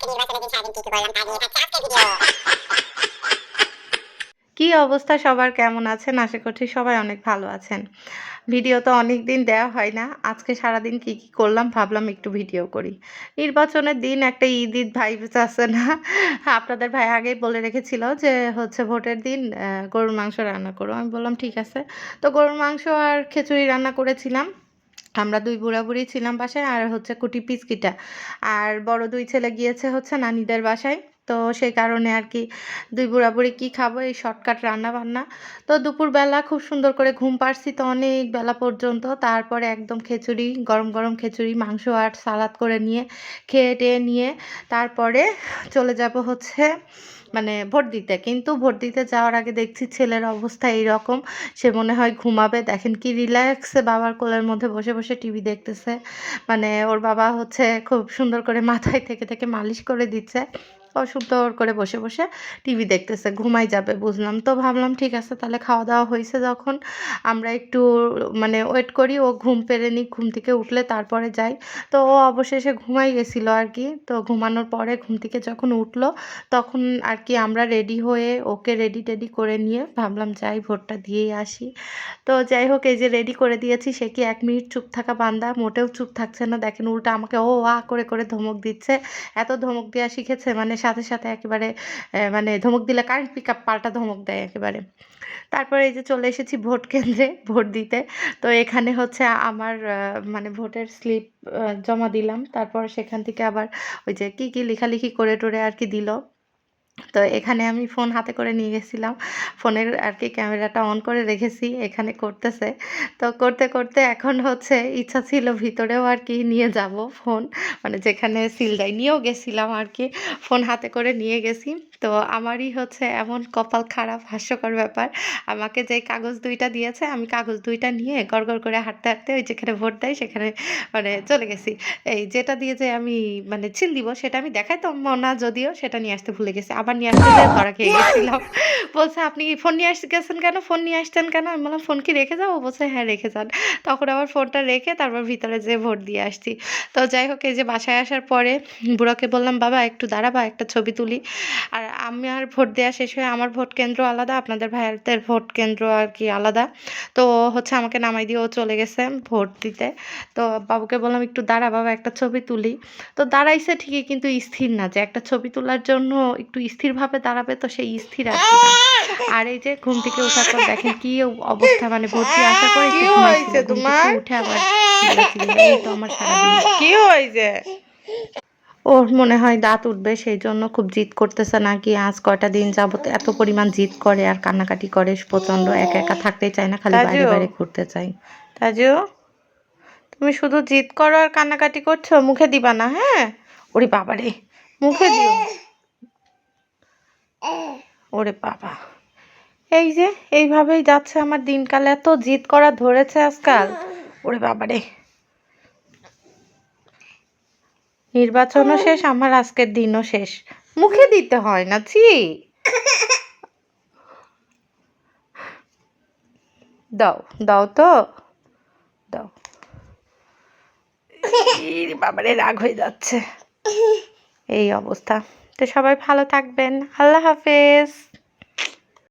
দিন কি অবস্থা? সবার কেমন আছেন? আশা করছি সবাই অনেক ভালো আছেন। ভিডিও তো অনেক দিন দেওয়া হয় না। আজকে সারাদিন কি কি করলাম ভাবলাম একটু ভিডিও করি। নির্বাচনের দিন একটা ঈদ ঈদ ভাইবস আছে না? আপনাদের ভাই আগেই বলে রেখেছিল যে হচ্ছে ভোটের দিন গরুর মাংস রান্না করো। আমি বললাম, ঠিক আছে। তো গরুর মাংস আর খিচুড়ি রান্না করেছিলাম। আমরা দুই বুড়া বুড়ি ছিলাম বাসায় আর হচ্ছে কুটি পিচকিটা। আর বড় দুই ছেলে গিয়েছে হচ্ছে নানিদের বাসায়। তো সেই কারণে আর কি দুই বুড়া বুড়ি কী খাব? এই শর্টকাট রান্না বান্না তো দুপুরবেলা খুব সুন্দর করে ঘুম পারছি তো অনেক বেলা পর্যন্ত। তারপরে একদম খিচুড়ি, গরম গরম খিচুড়ি, মাংস আর সালাদ করে নিয়ে, খেয়ে টেয়ে নিয়ে তারপরে চলে যাব হচ্ছে মানে ভোট দিতে। কিন্তু ভোট দিতে যাওয়ার আগে দেখছি ছেলের অবস্থা এইরকম। সে মনে হয় ঘুমাবে। দেখেন কি রিল্যাক্সে বাবার কোলের মধ্যে বসে বসে টিভি দেখতেছে। মানে ওর বাবা হচ্ছে খুব সুন্দর করে মাথায় থেকে থেকে মালিশ করে দিচ্ছে। সুন্দর করে বসে বসে টিভি দেখতেছে, ঘুমাই যাবে, বুঝলাম। তো ভাবলাম, ঠিক আছে, তাহলে খাওয়া দাওয়া হয়েছে যখন, আমরা একটু মানে ওয়েট করি, ও ঘুম পেরে নিক, ঘুম থেকে উঠলে তারপরে যাই। তো ও অবশেষে ঘুমাই গেছিল আর কি। তো ঘুমানোর পরে ঘুম থেকে যখন উঠল, তখন আর কি আমরা রেডি হয়ে ওকে রেডি টেডি করে নিয়ে ভাবলাম, যাই ভোটটা দিয়েই আসি। তো যাই হোক, এই যে রেডি করে দিয়েছি, সে কি এক মিনিট চুপ থাকা বান্দা? মোটেও চুপ থাকছে না। দেখেন, উল্টা আমাকে ও, আ, করে করে ধমক দিচ্ছে। এত ধমক দেওয়া শিখেছে মানে সাথে সাথে একেবারে মানে ধমক দিলে কারেন্ট পিক আপ পাল্টা ধমক দেয় একেবারে। তারপরে এই যে চলে এসেছি ভোট কেন্দ্রে, ভোট দিতে। তো এখানে হচ্ছে আমার মানে ভোটের স্লিপ জমা দিলাম। তারপর সেখান থেকে আবার ওই যে কী কী লেখালেখি করে টোরে আর কি দিল। তো এখানে আমি ফোন হাতে করে নিয়ে গেছিলাম। ফোনের আর কি ক্যামেরাটা অন করে রেখেছি, এখানে করতেছে। তো করতে করতে এখন হচ্ছে ইচ্ছা ছিল ভিতরেও আর কি নিয়ে যাব ফোন। মানে যেখানে সিলদাই নিয়েও গেছিলাম আর কি ফোন হাতে করে নিয়ে গেছি। তো আমারই হচ্ছে এমন কপাল খারাপ, হাস্যকর ব্যাপার। আমাকে যে কাগজ দুইটা দিয়েছে, আমি কাগজ দুইটা নিয়ে গড়গড় করে হাঁটতে হাঁটতে ওই যেখানে ভোট দেয়, সেখানে মানে চলে গেছি। এই যেটা দিয়ে যে আমি মানে ছিল দিব, সেটা আমি দেখাই তো না যদিও সেটা নিয়ে আসতে ভুলে গেছি। আবার নিয়ে আসতে ধরা খেয়ে গেছিলাম। বলছে, আপনি ফোন নিয়ে আসতে গেছেন কেন? ফোন নিয়ে আসতেন কেন? আমি বললাম, ফোন কি রেখে যাব? বলছে হ্যাঁ রেখে যান। তখন আবার ফোনটা রেখে তারপর ভিতরে যেয়ে ভোট দিয়ে আসছি। তো যাই হোক, এই যে বাসায় আসার পরে বুড়াকে বললাম, বাবা, একটু দাঁড়াবা, একটা ছবি তুলি। আর আমি আর ভোট দেওয়া শেষ হয়ে আমার ভোট কেন্দ্র আলাদা আপনাদের ভাইয়ের ভোট কেন্দ্র আর কি আলাদা। তো হচ্ছে আমাকে নামাই দিয়ে ও চলে গেছে ভোট দিতে। তো বাবুকে বললাম একটু দাঁড়া বাবা একটা ছবি তুলি। তো দাঁড়াইছে ঠিকই কিন্তু স্থির না যে একটা ছবি তোলার জন্য একটু স্থিরভাবে দাঁড়াবে তো সেই স্থির আর কি আর এই যে ঘুম থেকে ওঠার পর দেখেন কি অবস্থা মানে ভর্তি আসার পরে একটু হয়েছে তোমার? উঠে আবার তো আমার সারাদিন। কি হয়েছে? ওর মনে হয় দাঁত উঠবে সেই জন্য খুব জিদ করতেছে নাকি আজ কয়টা দিন যাবত এত পরিমাণ জিদ করে আর কান্নাকাটি করে প্রচণ্ড একা একা থাকতেই চায় না খালি বাইরে? বাইরে ঘুরতে চাই তাজু তুমি শুধু জিদ করো আর কান্নাকাটি করছ মুখে দিবা না হ্যাঁ? ওরে বাবা রে মুখে দিও ওরে বাবা। এই যে এইভাবেই যাচ্ছে আমার দিনকাল এত জিদ করা ধরেছে আজকাল। ওরে বাবা রে। নির্বাচনও শেষ আমার আজকের দিনও শেষ। মুখে দিতে হয় না ছি। দাও দাও তো। দাও। বাবারে রাগ হয়ে যাচ্ছে। এই অবস্থা। তো সবাই ভালো থাকবেন। আল্লাহ হাফেজ।